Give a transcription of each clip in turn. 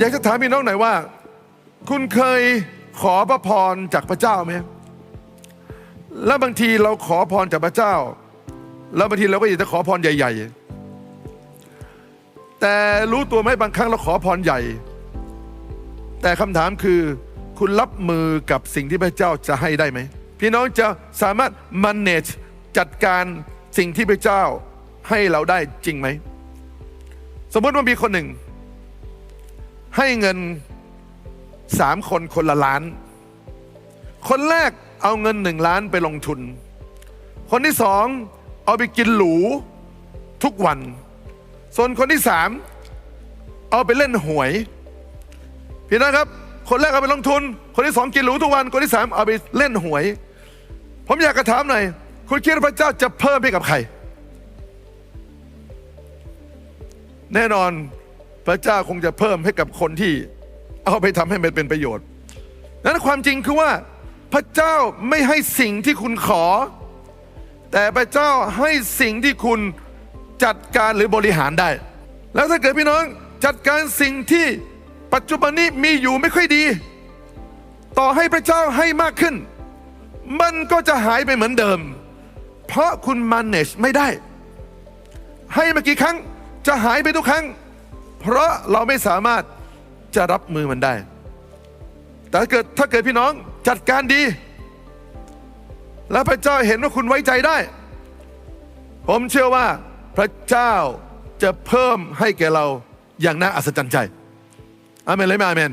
อยากจะถามพี่น้องหน่อยว่า คุณเคยขอพระพรจากพระเจ้าไหมแล้วบางทีเราขอพรจากพระเจ้า แล้วบางทีเราก็อยากจะขอพรใหญ่ ๆ แต่รู้ตัวไหมบางครั้งเราขอพรใหญ่ แต่คำถามคือคุณรับมือกับสิ่งที่พระเจ้าจะให้ได้ไหม พี่น้องจะสามารถ manage จัดการสิ่งที่พระเจ้าให้เราได้จริงไหม สมมติว่ามีคนหนึ่ง ให้เงินสามคนคนละล้าน คนแรกเอาเงินหนึ่งล้านไปลงทุน คนที่สองเอาไปกินหรูทุกวัน ส่วนคนที่สามเอาไปเล่นหวย พี่นะครับ คนแรกเอาไปลงทุน คนที่สองกินหรูทุกวัน คนที่สามเอาไปเล่นหวย ผมอยากกระถามหน่อย คุณคิดว่าพระเจ้าจะเพิ่มให้กับใคร แน่นอน พระเจ้าคงจะเพิ่มให้กับคนที่เอาไปทำให้มันเป็นประโยชน์ นั้นความจริงคือว่าพระเจ้าไม่ให้สิ่งที่คุณขอ แต่พระเจ้าให้สิ่งที่คุณจัดการหรือบริหารได้ แล้วถ้าเกิดพี่น้องจัดการสิ่งที่ปัจจุบันนี้มีอยู่ไม่ค่อยดี ต่อให้พระเจ้าให้มากขึ้น มันก็จะหายไปเหมือนเดิม เพราะคุณ manage ไม่ได้ ให้มากี่ครั้งจะหายไปทุกครั้ง เพราะเราไม่สามารถจะรับมือมันได้ แต่ถ้าเกิดถ้าเกิดพี่น้องจัดการดี แล้วพระเจ้าเห็นว่าคุณไว้ใจได้ ผมเชื่อว่าพระเจ้าจะเพิ่มให้แก่เราอย่างน่าอัศจรรย์ใจอเมนเลยไหมอเมน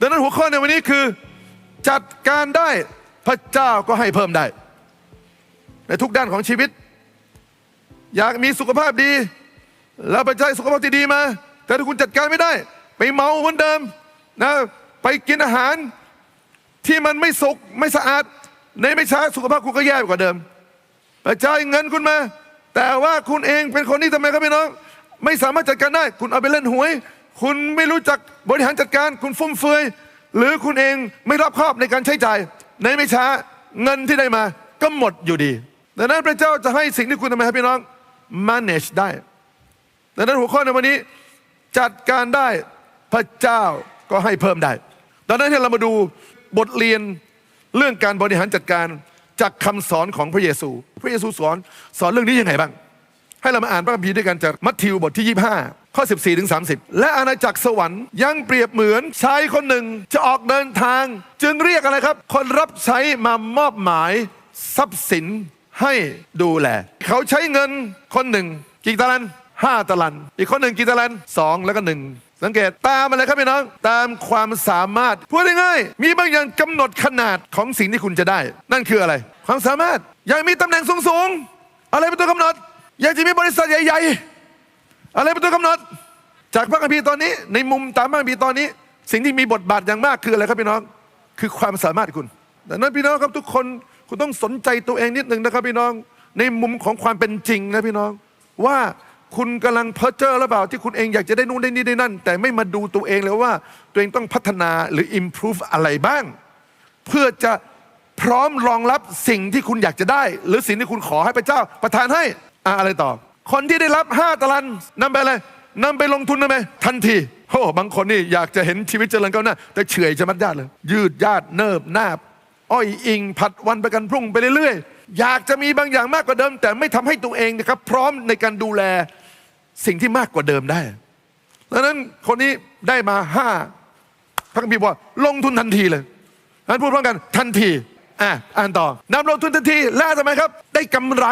ดังนั้นหัวข้อในวันนี้คือ จัดการได้พระเจ้าก็ให้เพิ่มได้ ในทุกด้านของชีวิต อยากมีสุขภาพดี แล้วไปใช้สุขภาพที่ดีมา แต่ถ้าคุณจัดการไม่ได้ ไปเมาเหมือนเดิมนะไปกินอาหารที่มันไม่สุกไม่สะอาด ในไม่ช้าสุขภาพคุณก็แย่กว่าเดิมไปจ่ายเงินคุณมา แต่ว่าคุณเองเป็นคนที่ทำไมครับพี่น้อง ไม่สามารถจัดการได้ คุณเอาไปเล่นหวย คุณไม่รู้จักบริหารจัดการ คุณฟุ่มเฟือยหรือคุณเองไม่รอบคอบในการใช้จ่าย ในไม่ช้าเงินที่ได้มาก็หมดอยู่ดีดังนั้นพระเจ้าจะให้สิ่งที่คุณทำไมครับพี่น้อง manage ได้ ดังนั้นหัวข้อในวันนี้จัดการได้พระเจ้าก็ให้เพิ่มได้ ดังนั้นให้เรามาดูบทเรียนเรื่องการบริหารจัดการจากคำสอนของพระเยซู พระเยซูสอนสอนเรื่องนี้ยังไงบ้าง ให้เรามาอ่านพระคัมภีร์ด้วยกันจากมัทธิวบทที่ 25 ข้อ 14ถึง30 และอาณาจักรสวรรค์ยังเปรียบเหมือนชายคนหนึ่งจะออกเดินทาง จึงเรียกอะไรครับ คนรับใช้มามอบหมายทรัพย์สินให้ดูแล เขาใช้เงินคนหนึ่งกี่ตะลัน ห้าตะลัน อีกคนหนึ่งกี่ตะลันสองแล้วก็หนึ่งสังเกตตามอะไรครับพี่น้อง ตามความสามารถ พูดง่ายๆมีบางอย่างกำหนดขนาดของสิ่งที่คุณจะได้ นั่นคืออะไร ความสามารถ อยากมีตำแหน่งสูงๆ อะไรเป็นตัวกำหนด อยากจะมีบริษัทใหญ่ๆ อะไรเป็นตัวกำหนด จากพระคัมภีร์ตอนนี้ ในมุมตามพระคัมภีร์ตอนนี้ สิ่งที่มีบทบาทอย่างมากคืออะไรครับพี่น้อง คือความสามารถคุณดังนั้นพี่น้องครับทุกคนคุณต้องสนใจตัวเองนิดหนึ่งนะครับพี่น้อง ในมุมของความเป็นจริงนะพี่น้องว่า คุณกำลังเพ้อเจ้อหรือเปล่าที่คุณเองอยากจะได้นู่นได้นี่ได้นั่น แต่ไม่มาดูตัวเองเลยว่า ตัวเองต้องพัฒนาหรือ improve อะไรบ้าง เพื่อจะพร้อมรองรับสิ่งที่คุณอยากจะได้ หรือสิ่งที่คุณขอให้พระเจ้า ประทานให้อะอะไรต่อ คนที่ได้รับ5ตะลันนำไปอะไรนำไปลงทุนได้ไหมทันทีโอ้บางคนนี่อยากจะเห็นชีวิตเจริญก้าวหน้าแต่เฉื่อยจะมัดญาติเลย ยืดญาติเนิบนาบ อ้อยอิงผัดวันประกันพรุ่งไปเรื่อยๆ อยากจะมีบางอย่างมากกว่าเดิม แต่ไม่ทำให้ตัวเองนะครับ พร้อมในการดูแลสิ่งที่มากกว่าเดิมได้ดังนั้นคนนี้ได้มาห้าพระคัมภีร์บอกลงทุนทันทีเลยอันพูดพร้อมกันทันทีอะอ่านต่อนำลงทุนทันทีแล้วทำไมครับ ได้กำไร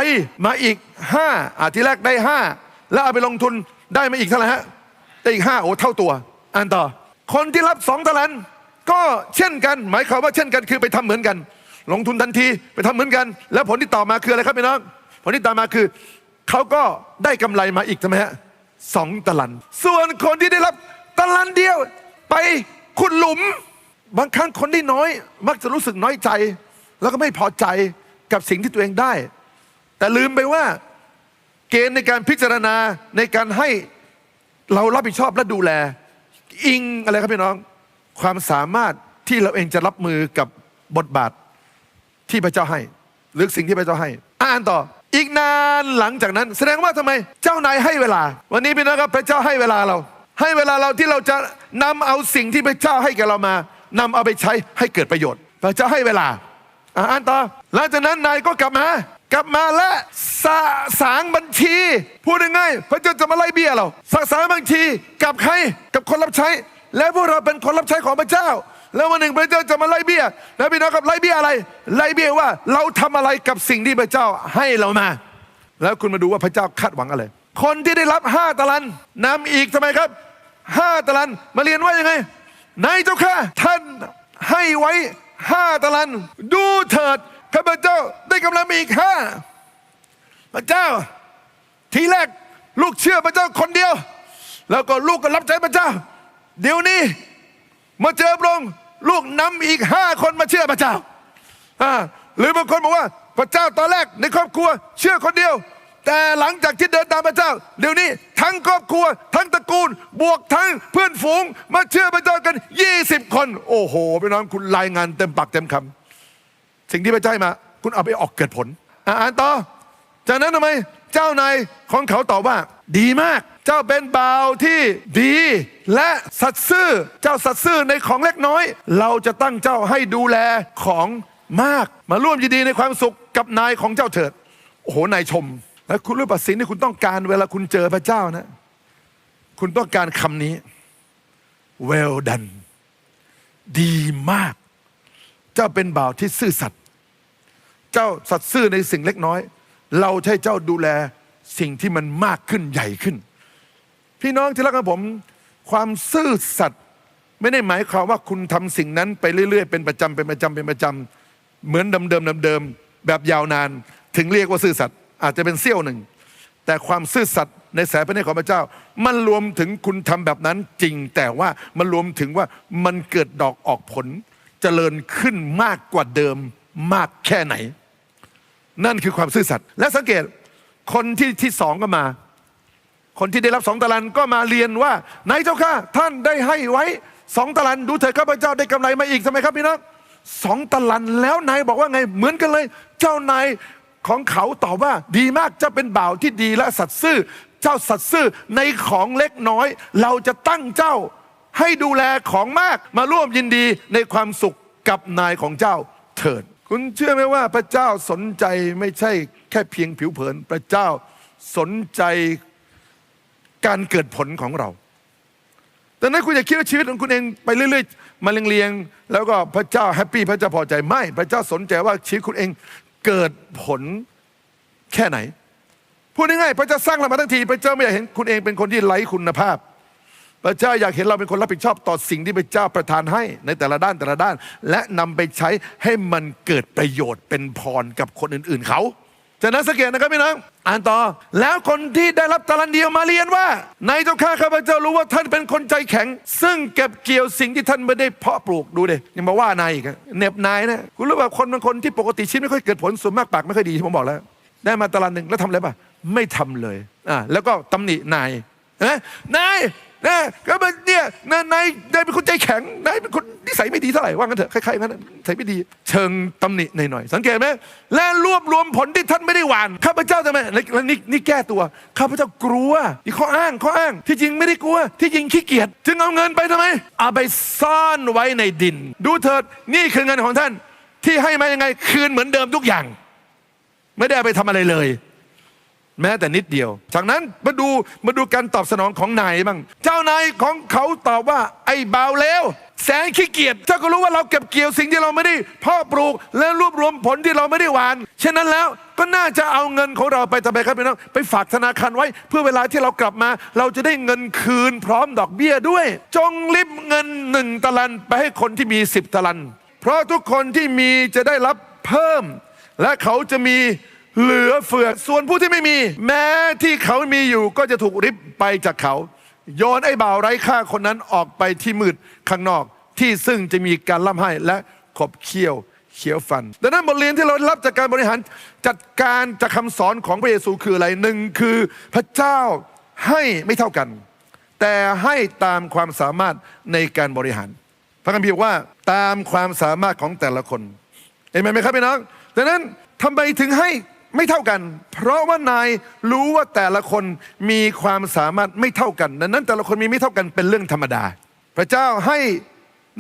มาอีกห้าอะทีแรกได้ห้าแล้วเอาไปลงทุนได้มาอีกเท่าไหร่ฮะได้อีกห้าโอ้เท่าตัว อ่านต่อ คนที่รับสองตะลัน ก็เช่นกัน หมายความว่าเช่นกันคือไปทำเหมือนกัน ลงทุนทันทีไปทำเหมือนกัน แล้วผลที่ต่อมาคืออะไรครับพี่น้อง ผลที่ตามมาคือเขาก็ได้กำไรมาอีกใช่ไหมฮะสองตะลัน ส่วนคนที่ได้รับตะลันเดียวไปขุดหลุม บางครั้งคนที่น้อย มักจะรู้สึกน้อยใจ แล้วก็ไม่พอใจกับสิ่งที่ตัวเองได้ แต่ลืมไปว่าเกณฑ์ในการพิจารณาในการให้เรารับผิดชอบและดูแล อิงอะไรครับพี่น้อง ความสามารถที่เราเองจะรับมือกับบทบาทที่พระเจ้าให้ หรือสิ่งที่พระเจ้าให้ อ่านต่อ อีกนานหลังจากนั้น แสดงว่าทำไม เจ้านายให้เวลา วันนี้พี่น้องครับพระเจ้าให้เวลาเรา ให้เวลาเราที่เราจะนำเอาสิ่งที่พระเจ้าให้แก่เรามานำเอาไปใช้ให้เกิดประโยชน์ พระเจ้าให้เวลาอะอ่านต่อ หลังจากนั้นนายก็กลับมากลับมาและสะสางบัญชี พูดง่ายๆพระเจ้าจะมาไล่เบี้ยเราสะสางบัญชีกับใครกับคนรับใช้ และพวกเราเป็นคนรับใช้ของพระเจ้า แล้ววันหนึ่งพระเจ้าจะมาไล่เบี้ยแล้วพี่น้องครับไล่เบี้ยอะไร ไล่เบี้ยว่า เราทำอะไรกับสิ่งที่พระเจ้าให้เรามา แล้วคุณมาดูว่าพระเจ้าคาดหวังอะไร คนที่ได้รับห้าตะลันนำอีกทำไมครับห้าตะลันมาเรียนว่ายังไงนายเจ้าข้าท่านให้ไว้ห้าตะลัน ดูเถิดข้าพเจ้าได้กำลังมีอีกห้าพระเจ้า ทีแรกลูกเชื่อพระเจ้าคนเดียว แล้วก็ลูกก็รับใช้พระเจ้า เดี๋ยวนี้ มาเจอพระองค์ลูกนำอีกห้าคนมาเชื่อพระเจ้าหรือบางคนบอกว่าพระเจ้าตอนแรกในครอบครัว เชื่อคนเดียว แต่หลังจากที่เดินตามพระเจ้า เดี๋ยวนี้ทั้งครอบครัว ทั้งตระกูล บวกทั้งเพื่อนฝูง มาเชื่อพระเจ้ากัน 20 คน โอ้โหพี่น้องคุณรายงานเต็มปากเต็มคำสิ่งที่พระเจ้าให้มา คุณเอาไปออกเกิดผลอ่านต่อ จากนั้นทำไม เจ้านายของเขาตอบว่า ดีมาก เจ้าเป็นบ่าวที่ดีและสัตย์ซื่อ เจ้าสัตย์ซื่อในของเล็กน้อย เราจะตั้งเจ้าให้ดูแลของมาก มาร่วมยินดีในความสุขกับนายของเจ้าเถิด โอ้โห นายชม และคุณรู้ป่ะสิ่งที่คุณต้องการเวลาคุณเจอพระเจ้านะ คุณต้องการคำนี้ well done ดีมาก เจ้าเป็นบ่าวที่ซื่อสัตย์ เจ้าสัตย์ซื่อในสิ่งเล็กน้อย เราให้เจ้าดูแลสิ่งที่มันมากขึ้นใหญ่ขึ้น พี่น้องที่รักของผม ความซื่อสัตย์ไม่ได้หมายความว่าคุณทำสิ่งนั้นไปเรื่อยๆ เป็นประจำเป็นประจำเป็นประจำเหมือนเดิมๆเดิมๆแบบยาวนาน ถึงเรียกว่าซื่อสัตย์อาจจะเป็นเสี้ยวหนึ่ง แต่ความซื่อสัตย์ในสายพระเนตรของพระเจ้า มันรวมถึงคุณทำแบบนั้นจริง แต่ว่ามันรวมถึงว่ามันเกิดดอกออกผลเจริญขึ้นมากกว่าเดิมมากแค่ไหน นั่นคือความซื่อสัตย์และสังเกตคนที่ที่สองก็มา คนที่ได้รับสองตะลันก็มาเรียนว่านายเจ้าข้าท่านได้ให้ไว้สองตะลันดูเถิดข้าพเจ้าได้กำไรมาอีกทำไมครับพี่น้องสองตะลันแล้วนายบอกว่าไงเหมือนกันเลย เจ้านายของเขาตอบว่าดีมากเจ้าเป็นบ่าวที่ดีและสัตย์ซื่อ เจ้าสัตย์ซื่อในของเล็กน้อย เราจะตั้งเจ้าให้ดูแลของมากมาร่วมยินดีในความสุขกับนายของเจ้าเถิด คุณเชื่อไหมว่าพระเจ้าสนใจไม่ใช่แค่เพียงผิวเผินพระเจ้าสนใจ การเกิดผลของเราแต่นั้นคุณอย่าคิดว่าชีวิตของคุณเองไปเรื่อยๆ มาเรียงๆ แล้วก็พระเจ้าแฮปปี้พระเจ้าพอใจไม่ พระเจ้าสนใจว่าชีวิตคุณเองเกิดผลแค่ไหน พูดง่ายๆ พระเจ้าสร้างเรามาทั้งที พระเจ้าไม่อยากเห็นคุณเองเป็นคนที่ไร้คุณภาพ พระเจ้าอยากเห็นเราเป็นคนรับผิดชอบต่อสิ่งที่พระเจ้าประทานให้ในแต่ละด้านแต่ละด้าน และนำไปใช้ให้มันเกิดประโยชน์เป็นพรกับคนอื่นๆเขา จากนั้นสังเกตนะครับพี่น้องอ่านต่อ แล้วคนที่ได้รับตะลันเดียวมาเรียนว่า ในเจ้าข้าข้าพเจ้ารู้ว่าท่านเป็นคนใจแข็ง ซึ่งเก็บเกี่ยวสิ่งที่ท่านไม่ได้เพาะปลูกดูเดยังมาว่านายอีกเน็บนายนะคุณรู้ว่าคนบางคนที่ปกติชีวิตไม่ค่อยเกิดผลส่วนมากปากไม่ค่อยดีที่ผมบอกแล้ว ได้มาตะลันหนึ่งแล้วทำอะไรป่ะไม่ทำเลยอ่าแล้วก็ตำหนินายเห็นไหมนาย นะก็มันเนี่ยนายนายนายเป็นคนใจแข็งนายเป็นคนนิสัยไม่ดีเท่าไหร่ว่างั้นเถอะคล้ายๆงั้นนิสัยไม่ดี เชิงตำหนิหน่อยๆสังเกตไหมและรวบรวมผลที่ท่านไม่ได้หวานข้าพเจ้าทำไมแล้วนี่นี่แก้ตัวข้าพเจ้ากลัวนี่ข้ออ้างข้ออ้าง ที่จริงไม่ได้กลัว ที่จริงขี้เกียจจึงเอาเงินไปทำไม เอาไปซ่อนไว้ในดิน ดูเถิดนี่คือเงินของท่าน ที่ให้มายังไงคืนเหมือนเดิมทุกอย่าง ไม่ได้ไปทำอะไรเลย แม้แต่นิดเดียวจากนั้นมาดูมาดูการตอบสนองของนายบ้าง เจ้านายของเขาตอบว่า ไอ้เบาวเลวแสนขี้เกียจ เจ้าก็รู้ว่าเราเก็บเกี่ยวสิ่งที่เราไม่ได้พ่อปลูก และรวบรวมผลที่เราไม่ได้หวาน ฉะนั้นแล้วก็น่าจะเอาเงินของเราไปทำไมครับพี่น้องไปฝากธนาคารไว้ เพื่อเวลาที่เรากลับมา เราจะได้เงินคืนพร้อมดอกเบี้ยด้วย จงริบเงินหนึ่งตะลันไปให้คนที่มีสิบตะลัน เพราะทุกคนที่มีจะได้รับเพิ่ม และเขาจะมี เหลือเฟือส่วนผู้ที่ไม่มี แม้ที่เขามีอยู่ก็จะถูกริบไปจากเขา โยนไอ้บ่าวไร้ค่าคนนั้นออกไปที่มืดข้างนอก ที่ซึ่งจะมีการล่ำให้และขบเคี้ยวเขียวฟัน ดังนั้นบทเรียนที่เรารับจากการบริหารจัดการจากคำสอนของพระเยซูคืออะไรหนึ่งคือพระเจ้าให้ไม่เท่ากัน แต่ให้ตามความสามารถในการบริหาร พระคัมภีร์บอกว่าตามความสามารถของแต่ละคนเห็นไหมครับพี่น้องดังนั้นทำไมถึงให้ ไม่เท่ากัน เพราะว่านายรู้ว่าแต่ละคนมีความสามารถไม่เท่ากันดังนั้นแต่ละคนมีไม่เท่ากันเป็นเรื่องธรรมดา พระเจ้าให้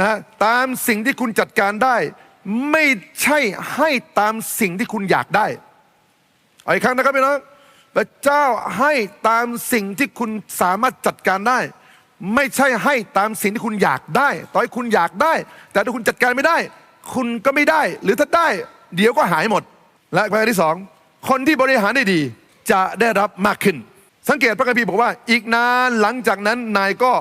นะตามสิ่งที่คุณจัดการได้ ไม่ใช่ให้ตามสิ่งที่คุณอยากได้เอาอีกครั้งนะครับพี่น้องพระเจ้าให้ตามสิ่งที่คุณสามารถจัดการได้ ไม่ใช่ให้ตามสิ่งที่คุณอยากได้ ต่อให้คุณอยากได้ แต่ถ้าคุณจัดการไม่ได้ คุณก็ไม่ได้ หรือถ้าได้ เดี๋ยวก็หายหมด และประการที่สอง คนที่บริหารได้ดีจะได้รับมากขึ้น สังเกตพระคัมภีร์บอกว่า อีกนานหลังจากนั้นนายก็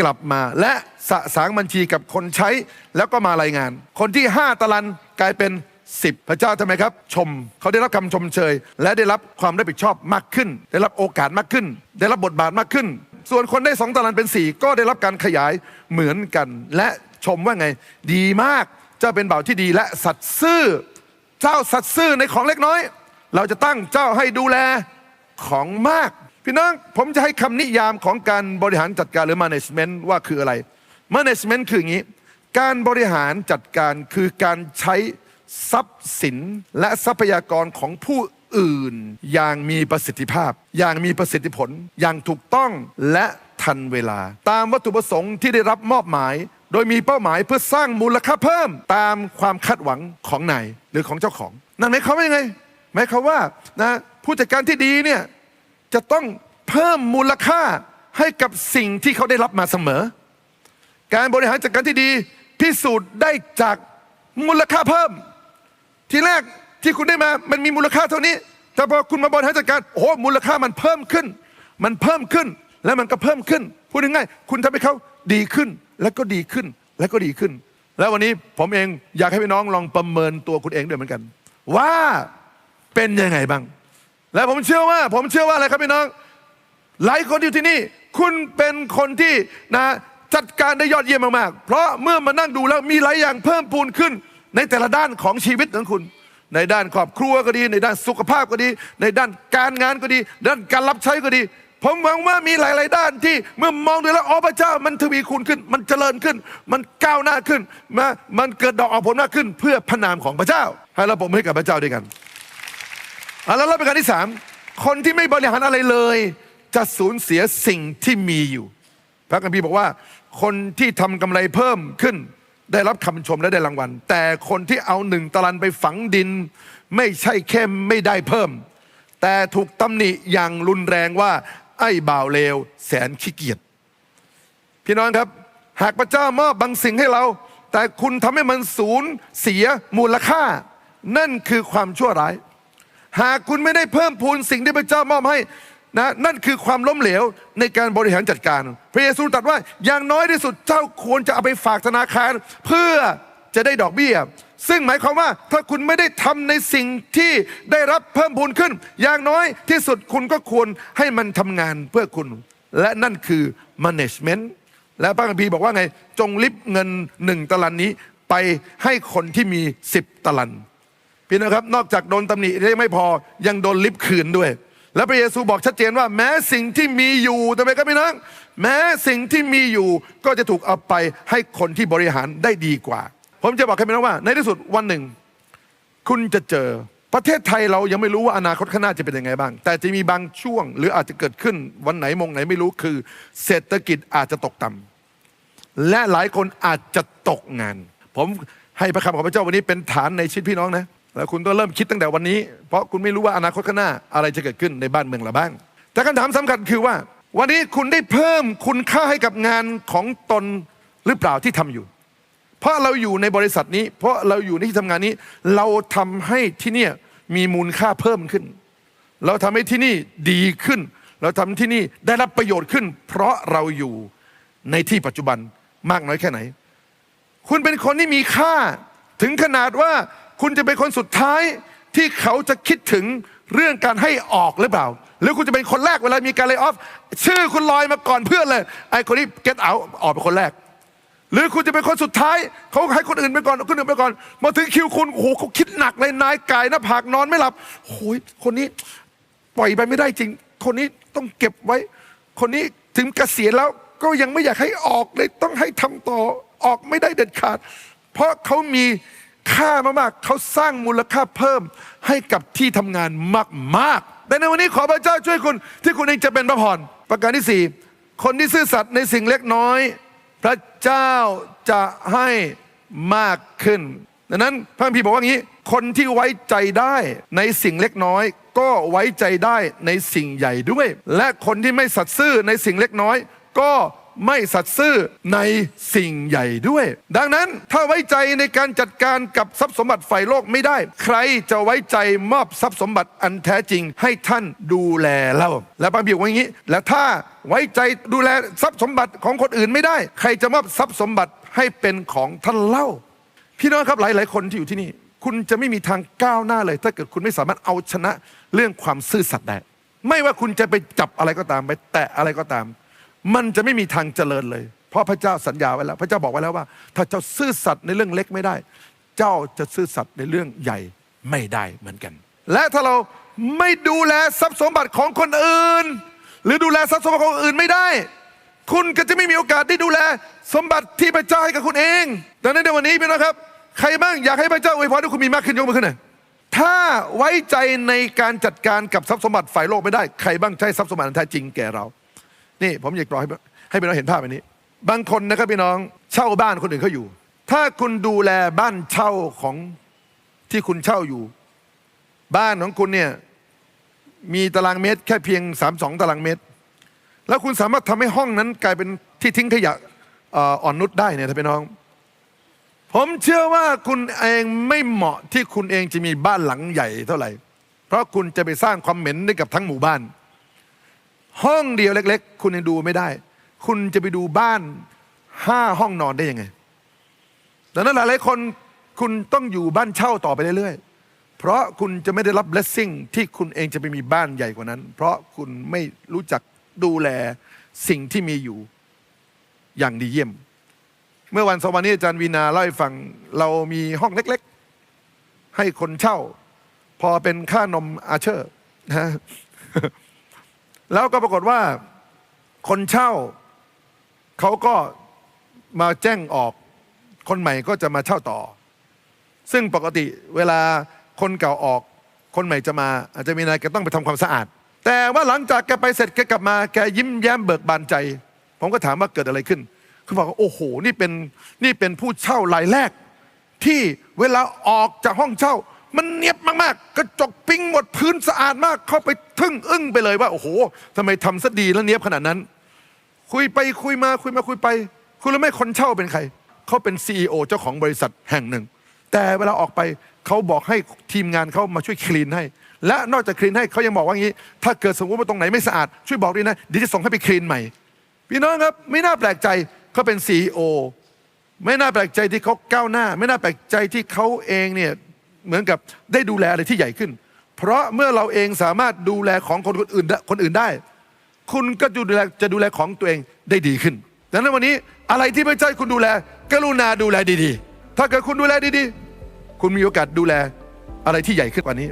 กลับมาและสะสางบัญชีกับคนใช้แล้วก็มารายงาน คนที่ 5 ตะลันกลายเป็น 10 พระเจ้าทำไมครับ ชม เขาได้รับคำชมเชย และได้รับความรับผิดชอบมากขึ้น ได้รับโอกาสมากขึ้น ได้รับบทบาทมากขึ้น ส่วนคนได้สองตะลันเป็นสี่ก็ได้รับการขยายเหมือนกัน และชมว่าไง ดีมากเจ้าเป็นบ่าวที่ดีและสัตย์ซื่อ เจ้าสัตย์ซื่อในของเล็กน้อย เราจะตั้งเจ้าให้ดูแลของมาก พี่น้องผมจะให้คำนิยามของการบริหารจัดการหรือ management ว่าคืออะไร management คืออย่างนี้ การบริหารจัดการคือการใช้ทรัพย์สินและทรัพยากรของผู้อื่น อย่างมีประสิทธิภาพ อย่างมีประสิทธิผล อย่างถูกต้องและทันเวลา ตามวัตถุประสงค์ที่ได้รับมอบหมาย โดยมีเป้าหมายเพื่อสร้างมูลค่าเพิ่ม ตามความคาดหวังของนายหรือของเจ้าของ นั่นหมายความว่ายังไง หมายความว่านะผู้จัดการที่ดีเนี่ยจะต้องเพิ่มมูลค่าให้กับสิ่งที่เขาได้รับมาเสมอ การบริหารจัดการที่ดีพิสูจน์ได้จากมูลค่าเพิ่ม ทีแรกที่คุณได้มามันมีมูลค่าเท่านี้ แต่พอคุณมาบริหารจัดการโอ้โหมูลค่ามันเพิ่มขึ้น มันเพิ่มขึ้นแล้วมันก็เพิ่มขึ้นพูดง่ายๆคุณทำให้เขาดีขึ้นแล้วก็ดีขึ้นแล้วก็ดีขึ้น แล้ววันนี้ผมเองอยากให้พี่น้องลองประเมินตัวคุณเองด้วยเหมือนกัน ว่า เป็นยังไงบ้าง และผมเชื่อว่า ผมเชื่อว่าอะไรครับพี่น้อง หลายคนอยู่ที่นี่ คุณเป็นคนที่นะจัดการได้ยอดเยี่ยมมากๆ เพราะเมื่อมานั่งดูแล้วมีหลายอย่างเพิ่มพูนขึ้น ในแต่ละด้านของชีวิตของคุณ ในด้านครอบครัวก็ดี ในด้านสุขภาพก็ดี ในด้านการงานก็ดี ด้านการรับใช้ก็ดี ผมหวังว่ามีหลาย ๆ ด้านที่เมื่อมองดูแล้วอ๋อพระเจ้ามันทวีคูณขึ้น มันเจริญขึ้น มันก้าวหน้าขึ้นมามันเกิดดอกออกผลมากขึ้น เพื่อพระนามของพระเจ้า ให้เราปรบมือให้กับพระเจ้าด้วยกัน อะแล้วเราประการที่สามคนที่ไม่บริหารอะไรเลย จะสูญเสียสิ่งที่มีอยู่พระคัมภีร์บอกว่า คนที่ทำกำไรเพิ่มขึ้น ได้รับคำชมและได้รางวัล แต่คนที่เอาหนึ่งตะลันไปฝังดิน ไม่ใช่แค่ไม่ได้เพิ่ม แต่ถูกตำหนิอย่างรุนแรงว่า ไอ้บ่าวเลว แสนขี้เกียจพี่น้องครับ หากพระเจ้ามอบบางสิ่งให้เรา แต่คุณทำให้มันสูญเสียมูลค่า นั่นคือความชั่วร้าย หากคุณไม่ได้เพิ่มพูนสิ่งที่พระเจ้ามอบให้นะนั่นคือความล้มเหลวในการบริหารจัดการ พระเยซูตรัสว่าอย่างน้อยที่สุดเจ้าควรจะเอาไปฝากธนาคาร เพื่อจะได้ดอกเบี้ย ซึ่งหมายความว่าถ้าคุณไม่ได้ทำในสิ่งที่ได้รับเพิ่มพูนขึ้น อย่างน้อยที่สุดคุณก็ควรให้มันทำงานเพื่อคุณ และนั่นคือ management และพระคัมภีร์บอกว่าไงจงลิบเงินหนึ่งตะลันนี้ไปให้คนที่มีสิบตะลัน พี่น้องครับนอกจากโดนตำหนิยังไม่พอยังโดนลิบคืนด้วย และพระเยซูบอกชัดเจนว่า แม้สิ่งที่มีอยู่ทำไมครับพี่น้องแม้สิ่งที่มีอยู่ก็จะถูกเอาไปให้คนที่บริหารได้ดีกว่า ผมจะบอกให้พี่น้องว่า ในที่สุดวันหนึ่ง คุณจะเจอประเทศไทยเรายังไม่รู้ว่าอนาคตข้างหน้าจะเป็นยังไงบ้าง แต่จะมีบางช่วง หรืออาจจะเกิดขึ้นวันไหนมงไหนไม่รู้คือ เศรษฐกิจอาจจะตกต่ำและหลายคนอาจจะตกงาน ผมให้พระคำของพระเจ้าวันนี้เป็นฐานในชีวิตพี่น้องนะ แล้วคุณต้องเริ่มคิดตั้งแต่วันนี้ เพราะคุณไม่รู้ว่าอนาคตข้างหน้าอะไรจะเกิดขึ้นในบ้านเมืองเราบ้าง แต่คำถามสำคัญคือว่า วันนี้คุณได้เพิ่มคุณค่าให้กับงานของตนหรือเปล่าที่ทำอยู่ เพราะเราอยู่ในบริษัทนี้ เพราะเราอยู่ในที่ทำงานนี้ เราทำให้ที่นี่มีมูลค่าเพิ่มขึ้น เราทำให้ที่นี่ดีขึ้น เราทำที่นี่ได้รับประโยชน์ขึ้น เพราะเราอยู่ในที่ปัจจุบันมากน้อยแค่ไหน คุณเป็นคนที่มีค่าถึงขนาดว่า คุณจะเป็นคนสุดท้ายที่เขาจะคิดถึงเรื่องการให้ออกหรือเปล่า หรือคุณจะเป็นคนแรกเวลามีการเลิกออฟชื่อคุณลอยมาก่อนเพื่อนเลย ไอ้คนนี้ get out ออกเป็นคนแรก หรือคุณจะเป็นคนสุดท้าย เขาให้คนอื่นไปก่อนคนอื่นไปก่อน มาถึงคิวคุณโอ้โหเขาคิดหนักเลยนายกายหน้าผากนอนไม่หลับโอ้ยคนนี้ปล่อยไปไม่ได้จริง คนนี้ต้องเก็บไว้ คนนี้ถึงเกษียณแล้วก็ยังไม่อยากให้ออกเลยต้องให้ทำต่อออกไม่ได้เด็ดขาด เพราะเขามี ค่ามากๆ เขาสร้างมูลค่าเพิ่มให้กับที่ทำงานมากๆแต่ในวันนี้ขอพระเจ้าช่วยคุณที่คุณเองจะเป็นพระพรประการที่สี่คนที่ซื่อสัตย์ในสิ่งเล็กน้อย พระเจ้าจะให้มากขึ้น ดังนั้นพระคัมภีร์บอกว่าอย่างนี้ คนที่ไว้ใจได้ในสิ่งเล็กน้อย ก็ไว้ใจได้ในสิ่งใหญ่ด้วย และคนที่ไม่สัตย์ซื่อในสิ่งเล็กน้อย ก็ ไม่สัตย์ซื่อในสิ่งใหญ่ด้วย ดังนั้นถ้าไว้ใจในการจัดการกับทรัพย์สมบัติฝ่ายโลกไม่ได้ ใครจะไว้ใจมอบทรัพย์สมบัติอันแท้จริงให้ท่านดูแลเล่าและพระคัมภีร์บอกว่าอย่างนี้ และถ้าไว้ใจดูแลทรัพย์สมบัติของคนอื่นไม่ได้ ใครจะมอบทรัพย์สมบัติให้เป็นของท่านเล่า พี่น้องครับหลาย ๆ คนที่อยู่ที่นี่ คุณจะไม่มีทางก้าวหน้าเลย ถ้าเกิดคุณไม่สามารถเอาชนะเรื่องความซื่อสัตย์ได้ไม่ว่าคุณจะไปจับอะไรก็ตามไปแตะอะไรก็ตาม มันจะไม่มีทางเจริญเลย เพราะพระเจ้าสัญญาไว้แล้ว พระเจ้าบอกไว้แล้วว่า ถ้าเจ้าซื่อสัตย์ในเรื่องเล็กไม่ได้ เจ้าจะซื่อสัตย์ในเรื่องใหญ่ไม่ได้เหมือนกัน และถ้าเราไม่ดูแลทรัพย์สมบัติของคนอื่น หรือดูแลทรัพย์สมบัติของอื่นไม่ได้ คุณก็จะไม่มีโอกาสได้ดูแลสมบัติที่พระเจ้าให้กับคุณเองดังนั้นในวันนี้พี่น้องครับใครบ้างอยากให้พระเจ้าอวยพรให้คุณมีมากขึ้นยกมือขึ้นหน่อยถ้าไว้ใจในการจัดการกับทรัพย์สมบัติฝ่ายโลกไม่ได้ ใครบ้างใช้ทรัพย์สมบัติแท้จริงแก่เรา นี่ผมอยากบอกให้ให้พี่น้องเห็นภาพอันนี้ บางคนนะครับพี่น้องเช่าบ้านคนอื่นเขาอยู่ ถ้าคุณดูแลบ้านเช่าของที่คุณเช่าอยู่ บ้านของคุณเนี่ยมีตารางเมตรแค่เพียง32ตารางเมตร แล้วคุณสามารถทำให้ห้องนั้นกลายเป็นที่ทิ้งขยะอ่ออ่อนนุชได้เนี่ยท่านพี่น้อง ผมเชื่อว่าคุณเองไม่เหมาะที่คุณเองจะมีบ้านหลังใหญ่เท่าไหร่ เพราะคุณจะไปสร้างความเหม็นให้กับทั้งหมู่บ้าน ห้องเดียวเล็ก ๆ คุณยังดูไม่ได้ คุณจะไปดูบ้านห้าห้องนอนได้ยังไงดังนั้นหลายๆคนคุณต้องอยู่บ้านเช่าต่อไปเรื่อยๆ เพราะคุณจะไม่ได้รับ blessing ที่คุณเองจะไปมีบ้านใหญ่กว่านั้น เพราะคุณไม่รู้จักดูแลสิ่งที่มีอยู่อย่างดีเยี่ยม เมื่อวันสองวันนี้อาจารย์วีนาเล่าให้ฟังเรามีห้องเล็กๆ ให้คนเช่า พอเป็นค่านมอาเชอร์นะ แล้วก็ปรากฏว่าคนเช่าเขาก็มาแจ้งออก คนใหม่ก็จะมาเช่าต่อ ซึ่งปกติเวลาคนเก่าออก คนใหม่จะมา อาจจะมีนายแกต้องไปทำความสะอาด แต่ว่าหลังจากแกไปเสร็จแกกลับมาแกยิ้มแย้มเบิกบานใจ ผมก็ถามว่าเกิดอะไรขึ้นเขาบอกว่าโอ้โหนี่เป็นนี่เป็นผู้เช่ารายแรก ที่เวลาออกจากห้องเช่า มันเนียบมากๆ กระจกปิ้งหมดพื้นสะอาดมาก เข้าไปทึ่งอึ้งไปเลยว่า โอ้โหทำไมทำซะดีแล้วเนียบขนาดนั้น คุยไปคุยมาคุยมาคุยไป คุณรู้ไหมคนเช่าเป็นใคร เขาเป็น CEO เจ้าของบริษัทแห่งหนึ่ง แต่เวลาออกไปเขาบอกให้ทีมงานเขามาช่วยคลีนให้ และนอกจากคลีนให้เขายังบอกว่างี้ ถ้าเกิดสมมติว่าตรงไหนไม่สะอาดช่วยบอกด้วยนะเดี๋ยวจะส่งให้ไปคลีนใหม่ พี่น้องครับไม่น่าแปลกใจเขาเป็น CEO ไม่น่าแปลกใจที่เขาก้าวหน้า ไม่น่าแปลกใจที่เขาเองเนี่ย เหมือนกับได้ดูแลอะไรที่ใหญ่ขึ้น เพราะเมื่อเราเองสามารถดูแลของคนอื่นคนอื่นได้ คุณก็จะดูแลจะดูแลของตัวเองได้ดีขึ้นดังนั้นวันนี้อะไรที่ไม่ใช่คุณดูแล กรุณาดูแลดีๆ ถ้าเกิดคุณดูแลดีๆ คุณมีโอกาสดูแลอะไรที่ใหญ่ขึ้นกว่านี้